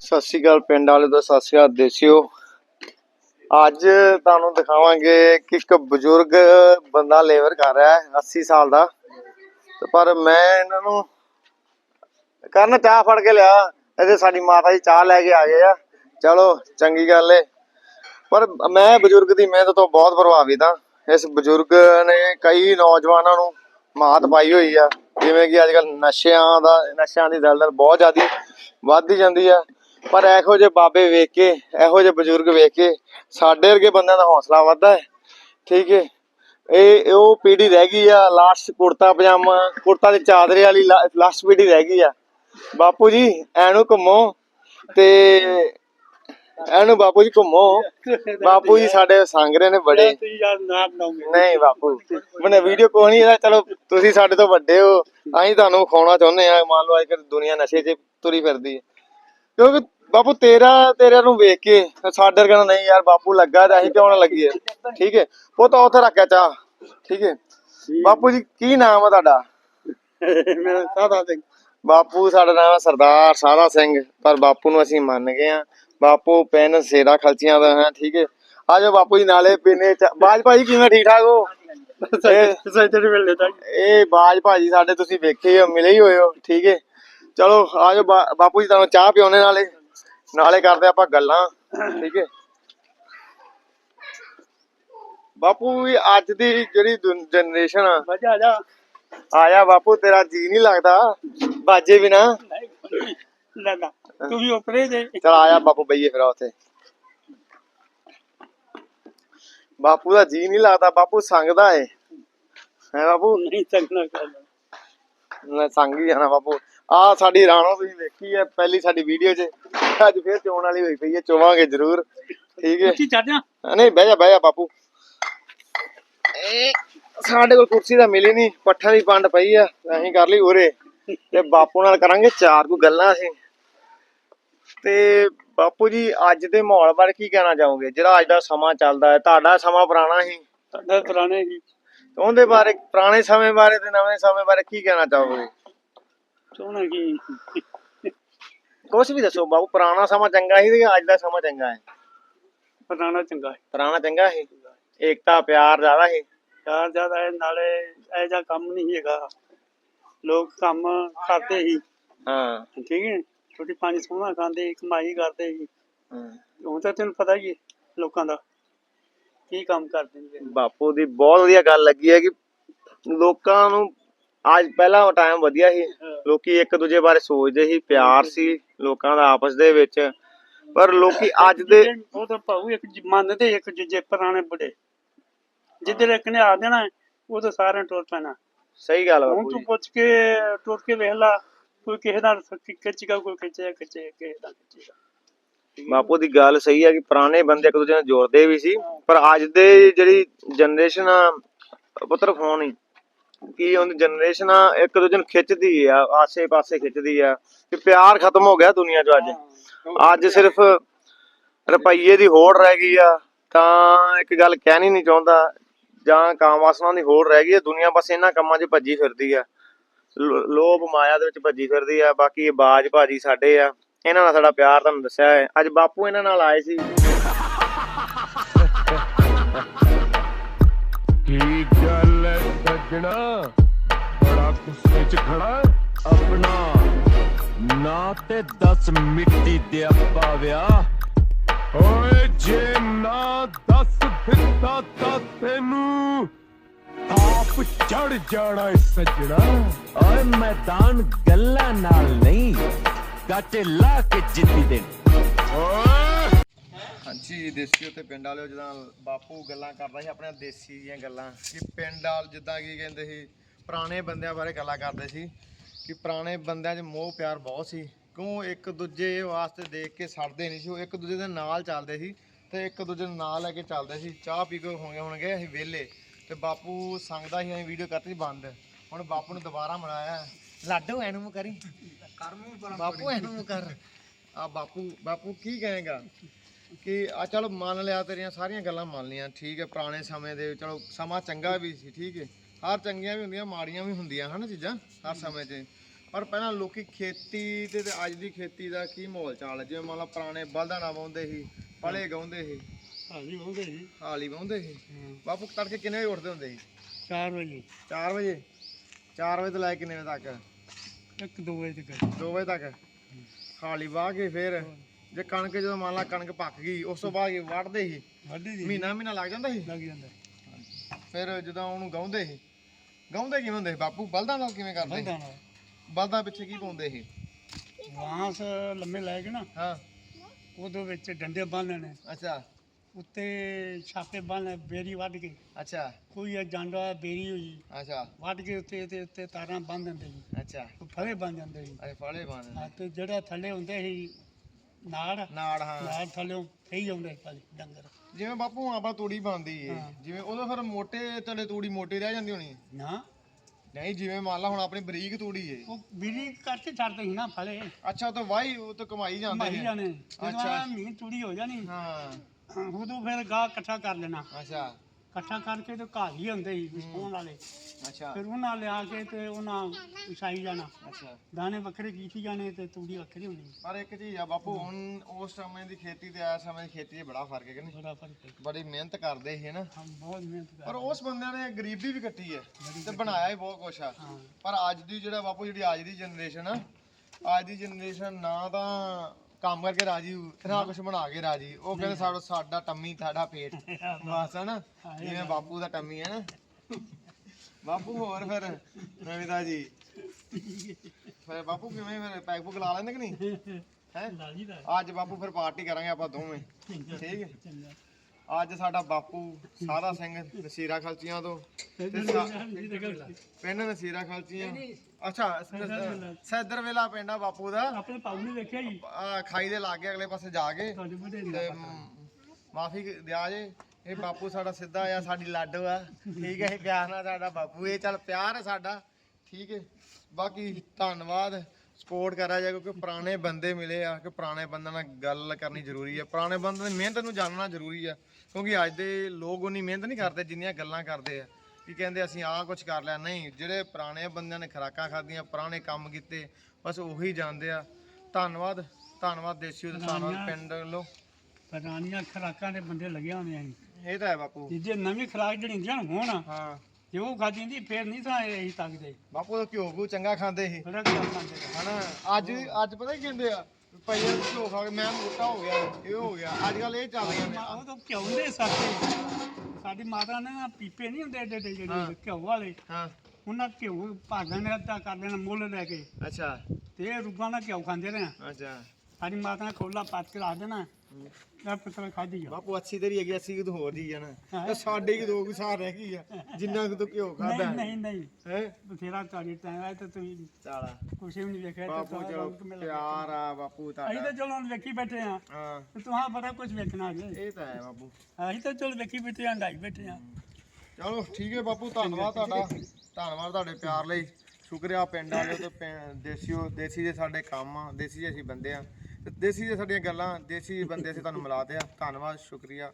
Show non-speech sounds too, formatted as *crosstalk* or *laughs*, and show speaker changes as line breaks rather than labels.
ਸਤਿ ਸ਼੍ਰੀ ਅਕਾਲ ਪਿੰਡ ਵਾਲੇ ਤੋਂ ਸਤਿ ਸ਼੍ਰੀ ਅਕਾਲ ਦੇਸਿਓ। ਅੱਜ ਤੁਹਾਨੂੰ ਦਿਖਾਵਾਂਗੇ ਕਿ ਇੱਕ ਬਜ਼ੁਰਗ ਬੰਦਾ ਲੇਬਰ ਕਰ ਰਿਹਾ ਹੈ 80 ਸਾਲ ਦਾ। ਤੇ ਪਰ ਮੈਂ ਇਹਨਾਂ ਨੂੰ ਕਰਨ ਚਾਹ ਫੜ ਕੇ ਲਿਆ, ਇਹਦੇ ਸਾਡੀ ਮਾਤਾ ਜੀ ਚਾਹ ਲੈ ਕੇ ਆ ਗਏ ਆ। ਚਲੋ, ਚੰਗੀ ਗੱਲ ਏ। ਪਰ ਮੈਂ ਬਜ਼ੁਰਗ ਦੀ ਮਿਹਨਤ ਤੋਂ ਬਹੁਤ ਪ੍ਰਭਾਵਿਤ ਹਾਂ। ਇਸ ਬਜ਼ੁਰਗ ਨੇ ਕਈ ਨੌਜਵਾਨਾਂ ਨੂੰ ਮਾਤ ਪਾਈ ਹੋਈ ਆ। ਜਿਵੇਂ ਕਿ ਅੱਜ ਕੱਲ ਨਸ਼ਿਆਂ ਦਾ, ਨਸ਼ਿਆਂ ਦੀ ਦਲਦਲ ਬਹੁਤ ਜ਼ਿਆਦੀ ਵੱਧਦੀ ਜਾਂਦੀ ਆ। ਪਰ ਇਹੋ ਜਿਹੇ ਬਾਬੇ ਵੇਖ ਕੇ ਇਹੋ ਜਿਹੇ ਬਜ਼ੁਰਗ ਵੇਖ ਕੇ ਸਾਡੇ ਵਰਗੇ ਬੰਦਿਆਂ ਦਾ ਹੌਸਲਾ ਵੱਧਦਾ ਹੈ। ਠੀਕ ਹੈ? ਇਹ ਉਹ ਪੀੜੀ ਰਹਿ ਗਈ ਆ ਲਾਸਟ ਕੁੜਤਾ ਪਜਾਮਾ ਕੁੜਤਾ ਤੇ ਚਾਦਰੇ ਵਾਲੀ ਲਾਸਟ ਪੀੜੀ ਰਹਿ ਗਈ ਆ। ਬਾਪੂ ਜੀ ਐਨੂੰ ਘੁੰਮੋ ਤੇ ਐਨੂੰ ਬਾਪੂ ਜੀ ਘੁੰਮੋ। ਬਾਪੂ ਜੀ ਸਾਡੇ ਸੰਗ ਰਹੇ ਨੇ ਬੜੇ। ਨਹੀਂ ਬਾਪੂ ਮੈਨੇ ਵੀਡੀਓ ਕੋਈ ਨਹੀਂ ਇਹਦਾ ਚਲੋ ਤੁਸੀਂ ਸਾਡੇ ਤੋਂ ਵੱਡੇ ਹੋ। ਅਸੀਂ ਤੁਹਾਨੂੰ ਵਿਖਾਉਣਾ ਚਾਹੁੰਦੇ ਆ ਮੰਨ ਲਓ ਅੱਜ ਕੱਲ੍ਹ ਦੁਨੀਆ ਨਸ਼ੇ 'ਚ ਤੁਰੀ ਫਿਰਦੀ ਹੈ। ਕਿਉਂਕਿ ਬਾਪੂ ਤੇਰਾ ਤੇਰੇ ਨੂੰ ਵੇਖ ਕੇ ਸਾਡੇ ਵਰਗਾ ਨਹੀਂ ਯਾਰ ਬਾਪੂ ਲੱਗਾ ਤੇ ਅਸੀਂ ਕਿਉਂ ਨਾ ਲੱਗੀਏ ਠੀਕ ਹੈ। ਉਹ ਤਾਂ ਉੱਥੇ ਰੱਖਿਆ ਚਾਹ। ਠੀਕ ਹੈ। ਬਾਪੂ ਜੀ ਕੀ ਨਾਮ ਹੈ ਤੁਹਾਡਾ? *laughs*
ਮੇਰਾ ਸਾਦਾ ਸਿੰਘ।
ਬਾਪੂ ਸਾਡਾ ਨਾਮ ਹੈ ਸਰਦਾਰ ਸਾਦਾ ਸਿੰਘ ਪਰ ਬਾਪੂ ਨੂੰ ਅਸੀਂ ਮੰਨ ਗਏ ਆ ਬਾਪੂ ਪੈਨ ਸੇਰਾ ਖਲਚੀਆਂ ਦਾ ਹੈ ਠੀਕ ਹੈ। ਆਜੋ ਬਾਪੂ ਜੀ ਨਾਲੇ ਪੀਨੇ ਚ- ਬਾਜ ਭਾਜੀ ਕਿਵੇਂ ਠੀਕ ਠਾਕ ਹੋ? ਇਹ-
ਸੈਂਟਰ ਮਿਲ ਲੈਦਾ
ਇਹ ਬਾਜ ਭਾਜੀ ਸਾਡੇ ਤੁਸੀਂ ਵੇਖੇ ਹੋ ਮਿਲੇ ਹੀ ਹੋਏ ਹੋ ਠੀਕ ਹੈ। ਚਲੋ ਆਜੋ ਬਾ- ਬਾਪੂ ਜੀ ਤੁਹਾਨੂੰ ਚਾਹ ਪਿਉਣੇ ਨਾਲੇ। ਨਾਲੇ ਕਰਦੇ ਆਪਾਂ ਗੱਲਾਂ ਠੀਕ ਹੈ। ਬਾਪੂ ਵੀ ਅੱਜ ਦੀ ਜਿਹੜੀ ਜਨਰੇਸ਼ਨ ਆ।
ਮਜ਼ਾ ਆ ਜਾ।
ਆਇਆ ਬਾਪੂ ਤੇਰਾ ਜੀ ਨਹੀਂ ਲੱਗਦਾ। ਬਾਜੇ ਬਿਨਾ
ਤੂੰ ਵੀ ਉਪਰੇ ਦੇ
ਚਲ ਆਇਆ ਬਾਪੂ ਬਈਏ ਫਿਰ ਉੱਥੇ। ਬਾਪੂ ਦਾ ਜੀ ਨਹੀਂ ਲੱਗਦਾ ਬਾਪੂ ਸੰਗਦਾ ਏ। ਹੈ ਬਾਪੂ?
ਨਹੀਂ ਚੱਕਣਾ ਕਰ
ਮੈਂ ਸੰਗ ਹੀ ਜਾਣਾ ਬਾਪੂ। ਆ ਸਾਡੀ ਰਾਣੋ ਤੁਸੀਂ ਵੇਖੀ ਹੈ ਪਹਿਲੀ ਸਾਡੀ ਵੀਡੀਓ 'ਚ। ਅੱਜ ਫੇਰ ਚੋਣ ਵਾਲੀ ਹੋਈ ਪਈ ਹੈ ਚੋਵਾਂਗੇ ਜ਼ਰੂਰ। ਠੀਕ ਹੈ।
ਕੀ ਚੜਿਆ
ਨਹੀਂ ਬਹਿ ਜਾ ਬਹਿ ਜਾ ਬਾਪੂ। ਇਹ ਸਾਡੇ ਕੋਲ ਕੁਰਸੀ ਤਾਂ ਮਿਲੀ ਨਹੀਂ ਪੱਠਾ ਦੀ ਪੰਡ ਪਈ ਆ ਅਸੀਂ ਕਰ ਲਈ ਉਰੇ। ਤੇ ਬਾਪੂ ਨਾਲ ਕਰਾਂਗੇ ਚਾਰ ਕੁ ਗੱਲਾਂ ਅਸੀਂ। ਤੇ ਬਾਪੂ ਜੀ ਅੱਜ ਦੇ ਮਾਹੌਲ ਬਾਰੇ ਕੀ ਕਹਿਣਾ ਚਾਹੋਗੇ? ਜਿਹੜਾ ਅੱਜ ਦਾ ਸਮਾਂ ਚੱਲਦਾ ਹੈ ਤੁਹਾਡਾ ਸਮਾਂ ਪੁਰਾਣਾ ਸੀ।
ਸਾਡਾ ਪੁਰਾਣੇ ਹੀ
ਉਹਦੇ ਬਾਰੇ ਪੁਰਾਣੇ ਸਮੇਂ ਬਾਰੇ ਤੇ ਨਵੇਂ ਸਮੇਂ ਬਾਰੇ ਕੀ ਕਹਿਣਾ ਚਾਹੋਗੇ?
ਸੋਹਣਾ ਕੀ?
ਕੁਛ ਵੀ ਦੱਸੋ ਬਾਬੂ ਪੁਰਾਣਾ ਸਮਾਂ ਚੰਗਾ ਸੀ ਤੇ ਅੱਜ ਦਾ ਸਮਾਂ ਚੰਗਾ ਹੈ?
ਪੁਰਾਣਾ ਚੰਗਾ ਹੈ
ਪੁਰਾਣਾ ਚੰਗਾ ਸੀ? ਏਕਤਾ ਪਿਆਰ ਜ਼ਿਆਦਾ ਸੀ?
ਯਾਰ ਜ਼ਿਆਦਾ ਇਹ ਨਾਲੇ ਇਹ ਜਿਹਾ ਕੰਮ ਨਹੀਂ ਹੈਗਾ। ਲੋਕ ਕੰਮ ਕਰਦੇ ਹੀ
ਹਾਂ।
ਠੀਕ ਹੈ? ਛੋਟੀ ਪਾਣੀ ਸੋਹਣਾ ਖਾਂਦੇ ਕਮਾਈ ਕਰਦੇ ਸੀ।
ਹਾਂ।
ਹੁਣ ਤਾਂ ਤੈਨੂੰ ਪਤਾ ਹੀ ਹੈ ਲੋਕਾਂ ਦਾ ਕੀ ਕੰਮ ਕਰਦੇ ਨੇ।
ਬਾਪੂ ਦੀ ਬਹੁਤ ਵਧੀਆ ਗੱਲ ਲੱਗੀ ਹੈ ਕਿ ਲੋਕਾਂ ਨੂੰ ਅੱਜ ਪਹਿਲਾਂ ਟਾਈਮ ਵਧੀਆ ਸੀ। ਲੋਕੀ ਇੱਕ ਦੂਜੇ ਬਾਰੇ ਸੋਚਦੇ ਸੀ ਪਿਆਰ ਸੀ ਲੋਕਾਂ ਦਾ ਆਪਸ ਦੇ ਵਿੱਚ। ਪਰ ਲੋਕੀ ਅੱਜ ਦੇ
ਉਹ ਤਾਂ ਭਾਊ ਇੱਕ ਮੰਨਦੇ ਇੱਕ ਦੂਜੇ ਪੁਰਾਣੇ ਬੁੱਢੇ। ਜਿੱਧਰ ਇੱਕ ਨੇ ਆ ਦੇਣਾ ਉਹ ਤਾਂ ਸਾਰਿਆਂ ਟੁਰ ਪੈਣਾ।
ਸਹੀ ਗੱਲ
ਹੁਣ
ਬਾਪੂ
ਤੂੰ ਪੁੱਛ ਕੇ ਟੁਰ ਕੇ ਵੇਖ ਲਾ ਕੋਈ ਕਿਸੇ ਦਾ ਖਿੱਚੇਗਾ ਕੋਈ ਖਿੱਚੇਗਾ ਖਿੱਚੇ ਕਿਸੇ ਦਾ ਖਿੱਚੇਗਾ।
ਬਾਪੂ ਦੀ ਗੱਲ ਸਹੀ ਹੈ ਕਿ ਪੁਰਾਣੇ ਬੰਦੇ ਇੱਕ ਦੂਜੇ ਨਾਲ ਜੋੜਦੇ ਵੀ ਸੀ ਪਰ ਅੱਜ ਦੇ ਜਿਹੜੀ ਜਨਰੇਸ਼ਨ ਆ ਪੁੱਤਰ ਫੋਨ ਹੀ ਕੀ ਉਹਦੀ ਜਨਰੇਸ਼ਨ ਇੱਕ ਦੂਜੇ ਨੂੰ ਖਿੱਚਦੀ ਆ, ਆਸੇ-ਪਾਸੇ ਖਿੱਚਦੀ ਆ ਕਿ ਪਿਆਰ ਖਤਮ ਹੋ ਗਿਆ ਦੁਨੀਆ 'ਚ ਅੱਜ। ਅੱਜ ਸਿਰਫ ਰੁਪਈਏ ਦੀ ਹੋੜ ਰਹਿ ਗਈ ਆ, ਤਾਂ ਇੱਕ ਗੱਲ ਕਹਿਣੀ ਨਹੀਂ ਚਾਹੁੰਦਾ, ਜਾਂ ਕਾਮ ਵਾਸਨਾ ਦੀ ਹੋੜ ਰਹਿ ਗਈ ਆ, ਦੁਨੀਆ ਬਸ ਇਹਨਾਂ ਕੰਮਾਂ 'ਚ ਭੱਜੀ ਫਿਰਦੀ ਆ। ਲੋਭ ਮਾਇਆ ਦੇ ਵਿੱਚ ਭੱਜੀ ਫਿਰਦੀ ਆ, ਬਾਕੀ ਇਹ ਬਾਜ ਭਾਜੀ ਸਾਡੇ ਆ, ਇਹਨਾਂ ਨਾਲ ਸਾਡਾ ਪਿਆਰ ਤੁਹਾਨੂੰ ਦੱਸਿਆ ਹੈ ਅੱਜ ਬਾਪੂ ਇਹਨਾਂ ਨਾਲ ਆਏ ਸੀ।
ਹੈ ਬੜਾ ਗੁੱਸੇ ਚ ਖੜਾ। ਆਪਣਾ ਨਾ ਤੇ 10 ਮਿੱਟੀ ਦੇ ਪਾਵਿਆ ਓਏ, ਜੇ ਨਾ 10 ਦਿੱਤਾ ਤਾਂ ਤੈਨੂੰ ਆਪ ਚੜ ਜਾਣਾ ਸੱਜਣਾ।
ਓਏ, ਮੈਦਾਨ ਗੱਲਾਂ ਨਾਲ ਨਹੀਂ ਕਾਟੇ ਲਾ ਕੇ ਜਿੱਤੀ ਦੇ
ਓਏ
ਹਾਂਜੀ ਦੇਸੀ ਉੱਤੇ ਪਿੰਡ ਵਾਲਿਓ ਜਦੋਂ ਬਾਪੂ ਗੱਲਾਂ ਕਰਦਾ ਸੀ ਆਪਣੇ ਦੇਸੀ ਦੀਆਂ ਗੱਲਾਂ। ਕਿ ਪਿੰਡ ਵਾਲ ਜਿੱਦਾਂ ਕੀ ਕਹਿੰਦੇ ਸੀ ਪੁਰਾਣੇ ਬੰਦਿਆਂ ਬਾਰੇ ਗੱਲਾਂ ਕਰਦੇ ਸੀ ਕਿ ਪੁਰਾਣੇ ਬੰਦਿਆਂ 'ਚ ਮੋਹ ਪਿਆਰ ਬਹੁਤ ਸੀ। ਕਿਉਂ ਇੱਕ ਦੂਜੇ ਵਾਸਤੇ ਦੇਖ ਕੇ ਸੜਦੇ ਨਹੀਂ ਸੀ ਉਹ ਇੱਕ ਦੂਜੇ ਦੇ ਨਾਲ ਚੱਲਦੇ ਸੀ ਤੇ ਇੱਕ ਦੂਜੇ ਨੂੰ ਨਾਲ ਲੈ ਕੇ ਚੱਲਦੇ ਸੀ। ਚਾਹ ਪੀ ਕੇ ਹੋਣਗੇ ਹੋਣਗੇ ਅਸੀਂ ਵਿਹਲੇ। ਤੇ ਬਾਪੂ ਸੰਗਦਾ ਸੀ ਅਸੀਂ ਵੀਡੀਓ ਕਰਤੀ ਬੰਦ। ਹੁਣ ਬਾਪੂ ਨੂੰ ਦੁਬਾਰਾ ਮਿਲਾਇਆ ਲਾਡੋ ਐਨੂੰ ਕਰੀ। ਬਾਪੂ ਐਨੂੰ ਕਰ। ਆ ਬਾਪੂ ਬਾਪੂ ਕੀ ਕਹੇਗਾ? ਕਿ ਆ ਚਲੋ ਮੰਨ ਲਿਆ ਤੇਰੀਆਂ ਸਾਰੀਆਂ ਗੱਲਾਂ ਮੰਨ ਲਈਆਂ ਠੀਕ ਹੈ ਪੁਰਾਣੇ ਸਮੇਂ ਦੇ ਚਲੋ ਸਮਾਂ ਚੰਗਾ ਵੀ ਸੀ ਠੀਕ ਹੈ। ਹਰ ਚੰਗੀਆਂ ਵੀ ਹੁੰਦੀਆਂ ਮਾੜੀਆਂ ਵੀ ਹੁੰਦੀਆਂ ਹਨ ਚੀਜ਼ਾਂ ਹਰ ਸਮੇਂ 'ਚ ਪਰ ਪਹਿਲਾਂ ਲੋਕੀ ਖੇਤੀ ਤੇ ਤੇ ਅੱਜ ਦੀ ਖੇਤੀ ਦਾ ਕੀ ਮਾਹੌਲ ਚਾਲ ਹੈ? ਜਿਵੇਂ ਮੰਨ ਲਾ ਪੁਰਾਣੇ ਬਲਦਾਂ ਨਾਲ ਵਾਉਂਦੇ ਸੀ ਪਲੇ ਗਾਉਂਦੇ ਸੀ।
ਹਾਲੀ ਹੁੰਦੇ ਸੀ।
ਹਾਲੀ ਵਾਉਂਦੇ ਸੀ। ਬਾਪੂ ਤੜਕੇ ਕਿੰਨੇ ਵਜੇ ਉੱਠਦੇ ਹੁੰਦੇ ਸੀ?
4 ਵਜੇ।
4 ਵਜੇ? 4 ਵਜੇ ਤੋਂ ਲੈ ਕੇ ਕਿੰਨੇ ਵਜੇ ਤੱਕ?
ਇੱਕ ਦੋ ਵਜੇ ਤੱਕ।
2 ਵਜੇ ਤੱਕ? ਹਾਲੀ ਵਾਹ ਕੇ ਫਿਰ। ਜੇ ਕਣਕ ਜਦੋਂ ਮੰਨ ਲਾ ਕਣਕ ਪੱਕ ਗਈ ਉਸ ਤੋਂ ਬਾਅਦ ਵੱਢਦੇ ਸੀ।
ਦੀ
ਮਹੀਨਾ ਮਹੀਨਾ ਲੱਗ ਜਾਂਦਾ ਸੀ।
ਲੱਗ ਜਾਂਦਾ।
ਫਿਰ ਜਦੋਂ ਉਹਨੂੰ ਗਾਉਂਦੇ ਸੀ ਗਾਉਂਦੇ ਕਿਵੇਂ ਹੁੰਦੇ ਸੀ? ਬਾਪੂ ਬਲਦਾਂ ਨਾਲ ਕਿਵੇਂ ਕਰਦੇ ਸੀ?
ਨਾਲ।
ਬਲਦਾਂ ਪਿੱਛੇ ਕੀ ਪਾਉਂਦੇ ਸੀ?
ਵਾਂਸ ਲੰਮੇ ਲੈ ਕੇ ਨਾ
ਹਾਂ।
ਉਹਦੇ ਵਿੱਚ ਡੰਡੇ ਬੰਨ੍ਹਣੇ
ਅੱਛਾ।
ਉੱਤੇ ਛਾਪੇ ਬੰਨ੍ਹਣੇ ਬੇਰੀ ਵੱਢ ਕੇ।
ਅੱਛਾ।
ਕੋਈ ਇਹ ਜਾਂਡਾ ਬੇਰੀ ਹੋਈ
ਅੱਛਾ।
ਵੱਢ ਕੇ ਉੱਤੇ ਤੇ ਉੱਤੇ ਤਾਰਾਂ ਬੰਨ ਦਿੰਦੇ ਸੀ।
ਅੱਛਾ।
ਉਹ ਫਲੇ ਬਣ ਜਾਂਦੇ ਸੀ।
ਅਰੇ ਫਾਲੇ
ਹਾਂ ਤੇ ਜਿਹੜਾ ਥੱਲੇ ਹੁੰਦੇ ਸੀ ਨਾੜ।
ਨਾੜ ਹਾਂ।
ਨਾੜ ਥੱਲੇ ਫਈ ਜਾਂਦੇ ਭਾਜੀ ਡੰਗਰ।
ਜਿਵੇਂ ਬਾਪੂ ਆਪਾਂ ਤੂੜੀ ਬਣਦੀ ਏ।
ਹਾਂ।
ਜਿਵੇਂ ਉਦੋਂ ਫਿਰ ਮੋਟੇ ਤਲੇ ਤੂੜੀ ਮੋਟੀ ਰਹਿ ਜਾਂਦੀ ਹੋਣੀ।
ਨਾ।
ਨਹੀਂ ਜਿਵੇਂ ਮੰਨ ਲਾ ਹੁਣ ਆਪਣੀ ਬਰੀਕ ਤੂੜੀ ਏ।
ਉਹ ਬੀੜੀ ਕਰਕੇ ਛੱਡਦੇ ਸੀ ਨਾ ਫਲੇ।
ਅੱਛਾ ਉਹ ਤਾਂ ਵਾਹੀ ਉਹ ਤਾਂ ਕਮਾਈ ਜਾਂਦੇ
ਮਾਰੀ
ਨੇ।
ਜਾਣੇ
ਅੱਛਾ।
ਮੀਂਹ ਚੂੜੀ ਹੋ ਜਾਣੀ
ਹਾਂ।
ਹਾਂ, ਉਦੋਂ ਫਿਰ ਗਾਹ ਇਕੱਠਾ ਕਰ ਲੈਣਾ।
ਅੱਛਾ।
ਇਕੱਠਾ ਕਰਕੇ ਤੇ ਘਾਹ ਹੀ ਹੁੰਦੇ ਸੀ ਵਿਸਾਉਣ ਵਾਲੇ।
ਅੱਛਾ।
ਫਿਰ ਉਹਨਾਂ ਲਿਆ ਕੇ ਤੇ ਉਹਨਾਂ ਵਿਛਾਈ ਜਾਣਾ।
ਅੱਛਾ।
ਦਾਣੇ ਵੱਖਰੇ ਕੀਤੀ ਜਾਣੇ ਤੇ ਤੂੜੀ ਵੱਖਰੀ ਹੋਣੀ।
ਪਰ ਇੱਕ ਚੀਜ਼ ਆ ਬਾਪੂ ਹੁਣ ਉਸ ਸਮੇਂ ਦੀ ਖੇਤੀ ਤੇ ਇਸ ਸਮੇਂ ਦੀ ਖੇਤੀ 'ਚ ਬੜਾ ਫ਼ਰਕ ਹੈ ਕਿ ਨਹੀਂ?
ਬੜਾ ਫ਼ਰਕ ਹੈ।
ਬੜੀ ਮਿਹਨਤ ਕਰਦੇ ਸੀ ਨਾ
ਹਾਂ ਬਹੁਤ ਮਿਹਨਤ
ਪਰ
ਕਰ
ਉਸ ਬੰਦਿਆਂ ਨੇ ਗਰੀਬੀ ਵੀ ਕੱਟੀ ਹੈ ਤੇ ਬਣਾਇਆ ਹੀ ਬਹੁਤ ਕੁਛ ਆ। ਪਰ ਅੱਜ ਦੀ ਜਿਹੜਾ ਬਾਪੂ ਜਿਹੜੀ ਅੱਜ ਦੀ ਜਨਰੇਸ਼ਨ ਆ ਅੱਜ ਦੀ ਜਨਰੇਸ਼ਨ ਨਾ ਤਾਂ ਕੰਮ ਕਰਕੇ ਰਾਜੀ ਹੋਊ, ਤੇ ਨਾ ਕੁਝ ਬਣਾ ਕੇ ਰਾਜੀ। ਉਹ ਕਹਿੰਦੇ ਸਾਡਾ ਸਾਡਾ ਟੰਮੀ ਸਾਡਾ ਪੇਟ। *laughs* ਬਸ ਹੈ ਨਾ ਜਿਵੇਂ ਬਾਪੂ ਦਾ ਟੰਮੀ ਹੈ ਨਾ। ਬਾਪੂ ਹੋਰ ਫਿਰ ਨਵੀਤਾ ਜੀ। ਫਿਰ ਬਾਪੂ ਕਿਵੇਂ ਫਿਰ? ਪੈਕ ਪੁਕ ਲਾ ਲੈਂਦੇ ਕਿ ਨਹੀਂ? *laughs* ਹੈ? ਅੱਜ ਬਾਪੂ ਫਿਰ ਪਾਰਟੀ ਕਰਾਂਗੇ ਆਪਾਂ ਦੋਵੇਂ। ਠੀਕ ਹੈ? ਅੱਜ ਸਾਡਾ ਬਾਪੂ ਸਾਦਾ ਸਿੰਘ ਨਸੀਰਾ ਖਲਚੀਆਂ ਤੋਂ ਤੇ ਸਾ- ਪਿੰਡ ਨਸੀਰਾ ਖਲਚੀਆਂ। ਅੱਛਾ ਸੈਦਰ ਵੇਲਾ ਪਿੰਡ ਆ ਬਾਪੂ ਦਾ।
ਆਪਣੇ ਪਾਉ ਨੇ ਵੇਖਿਆ ਜੀ।
ਆਹ ਖਾਈ ਦੇ ਲਾਗੇ ਅਗਲੇ ਪਾਸੇ ਜਾ ਕੇ।
ਤੁਹਾਡੇ
ਤੇ ਮਾਫੀ ਦਿਆ ਜੇ। ਇਹ ਬਾਪੂ ਸਾਡਾ ਸਿੱਧਾ ਆ ਸਾਡੀ ਲਾਡੋ ਆ ਠੀਕ ਹੈ ਇਹ ਪਿਆਰ ਨਾਲ ਸਾਡਾ ਬਾਪੂ। ਇਹ ਚੱਲ ਪਿਆਰ ਹੈ ਸਾਡਾ। ਠੀਕ ਹੈ। ਬਾਕੀ ਧੰਨਵਾਦ। ਸਪੋਰਟ ਕਰਿਆ ਜਾਏ ਕਿਉਂਕਿ ਪੁਰਾਣੇ ਬੰਦੇ ਮਿਲੇ ਆ ਕਿ ਪੁਰਾਣੇ ਬੰਦਿਆਂ ਨਾਲ ਗੱਲ ਕਰਨੀ ਜ਼ਰੂਰੀ ਹੈ ਪੁਰਾਣੇ ਬੰਦੇ ਦੀ ਮਿਹਨਤ ਨੂੰ ਜਾਣਨਾ ਜ਼ਰੂਰੀ ਆ ਕਿਉਂਕਿ ਅੱਜ ਦੇ ਲੋਕ ਉਨੀ ਮਿਹਨਤ ਨਹੀਂ ਕਰਦੇ ਜਿੰਨੀਆਂ ਗੱਲਾਂ ਕਰਦੇ ਆ ਕੀ ਕਹਿੰਦੇ ਅਸੀਂ ਆਹ ਕੁਝ ਕਰ ਲਿਆ। ਨਹੀਂ ਜਿਹੜੇ ਪੁਰਾਣੇ ਬੰਦਿਆਂ ਨੇ ਖਰਾਕਾਂ ਖਾਧੀਆਂ ਪੁਰਾਣੇ ਕੰਮ ਕੀਤੇ ਬਸ ਉਹੀ ਜਾਣਦੇ ਆ। ਧੰਨਵਾਦ ਧੰਨਵਾਦ ਦੇਸੀਓ ਦੇ ਧੰਨਵਾਦ ਪਿੰਡ ਵੱਲੋਂ।
ਪੁਰਾਣੀਆਂ ਖਰਾਕਾਂ ਦੇ ਬੰਦੇ ਲੱਗੇ ਹੋਣੇ ਆ
ਇਹ ਤਾਂ ਹੈ ਬਾਪੂ।
ਜੇ ਨਵੀਂ ਖਰਾਕ ਜਿਹੜੀ ਹੁੰਦੀਆਂ ਨਾ ਹੋਣ
ਹਾਂ।
ਜੇ ਉਹ ਖਾਦੀ ਹੁੰਦੀ ਫੇਰ ਨਹੀਂ ਤਾਂ ਇਹ ਤੱਕਦੇ
ਬਾਪੂ ਦਾ ਘਿਓ ਘੂ ਚੰਗਾ ਖਾਂਦੇ ਸੀ।
ਬੜਾ ਕੰਮ ਕਰਦੇ
ਹਨਾ ਅੱਜ ਅੱਜ ਪਤਾ ਕੀ ਕਹਿੰਦੇ ਆ? ਪਹਿਲੇ ਘਿਓ ਖਾ ਕੇ ਮੈਂ ਮੋਟਾ ਹੋ ਗਿਆ ਇਹ ਹੋ ਗਿਆ। ਅੱਜ ਕੱਲ ਇਹ ਚੱਲ ਗਿਆ
ਉਹ ਤਾਂ ਘਿਓ ਦੇ ਸਾਡੇ ਸਾਡੀ ਮਾਤਾ ਨੇ ਨਾ ਪੀਪੇ ਨਹੀਂ ਹੁੰਦੇ ਏਡੇ ਏਡੇ ਜਿਹੜੇ ਘਿਓ ਵਾਲੇ।
ਹਾਂ।
ਉਹਨਾਂ ਘਿਓ ਭਾਗਾਂ ਨੇ ਅੱਧਾ ਕਰ ਦੇਣਾ ਮੁੱਲ ਲੈ ਕੇ।
ਅੱਛਾ।
ਤੇ ਇਹ ਰੁੱਗਾਂ ਦਾ ਘਿਓ ਖਾਂਦੇ ਰਹੇ
ਅੱਛਾ।
ਸਾਡੀ ਮਾਤਾ ਨੇ ਖੋਲਾ ਪੱਤ ਕੇ ਲਾ ਦੇਣਾ। ਇਹ ਪਿੱਤਲ ਖਾਦੀ ਜਾ
ਬਾਪੂ ਅੱਛੀ ਤੇਰੀ ਹੈਗੀ ਅੱਸੀ ਕਿਦੋਂ ਹੋਰ ਦੀ ਜਾਣਾ।
ਹਾਂ।
ਤੇ ਸਾਡੇ ਕੀ ਦੋ ਕੁ ਸਾਰ ਰਹਿ ਗਈ ਆ। ਜਿੰਨਾ ਕੁ ਤੂੰ ਘਿਓ ਖਾਦਾ
ਨਹੀਂ ਨਹੀਂ ਨਹੀਂ।
ਹੈ?
ਬਥੇਰਾ ਤੁਹਾਡੀ ਟਾਈਮ ਆਇਆ ਤੇ ਤੁਸੀਂ
ਚਾਲਾ
ਕੁਛ ਵੀ ਨਹੀਂ ਵੇਖਿਆ ਤੇ
ਬਾਪੂ
ਸਾਰਾ
ਚਲੋ
ਰੌਣਕ ਮੇਲਾ
ਪਿਆਰ ਆ ਬਾਪੂ
ਅਸੀਂ ਤਾਂ
ਤੁਹਾਡਾ
ਚਲੋ ਹੁਣ ਵੇਖੀ ਬੈਠੇ ਆ।
ਹਾਂ।
ਤੇ ਤੁਹਾਂ ਬੜਾ ਕੁਝ ਵੇਖਣਾ ਜੇ।
ਇਹ ਤਾਂ ਹੈ ਬਾਪੂ।
ਅਸੀਂ ਤਾਂ ਚਲ ਵੇਖੀ ਬੈਠੇ ਆ ਡਾਈ ਬੈਠੇ ਆ।
ਚਲੋ ਠੀਕ ਹੈ ਬਾਪੂ ਧੰਨਵਾਦ ਤੁਹਾਡਾ। ਧੰਨਵਾਦ ਤੁਹਾਡੇ ਪਿਆਰ ਲਈ। ਸ਼ੁਕਰੀਆ ਪਿੰਡ ਵਾਲਿਓ ਤੇ ਦੇਸੀਓ ਦੇਸੀ ਦੇ ਸਾਡੇ ਕੰਮ ਆ। ਦੇਸੀ ਦੇ ਅਸੀਂ ਬੰਦੇ ਆ। ਤੇ ਦੇਸੀ ਦੇ ਸਾਡੀਆਂ ਗੱਲਾਂ ਦੇਸੀ ਬੰਦੇ ਅਸੀਂ ਤੁਹਾਨੂੰ ਮਿਲਾਤੇ ਆ ਧੰਨਵਾਦ ਸ਼ੁਕਰੀਆ।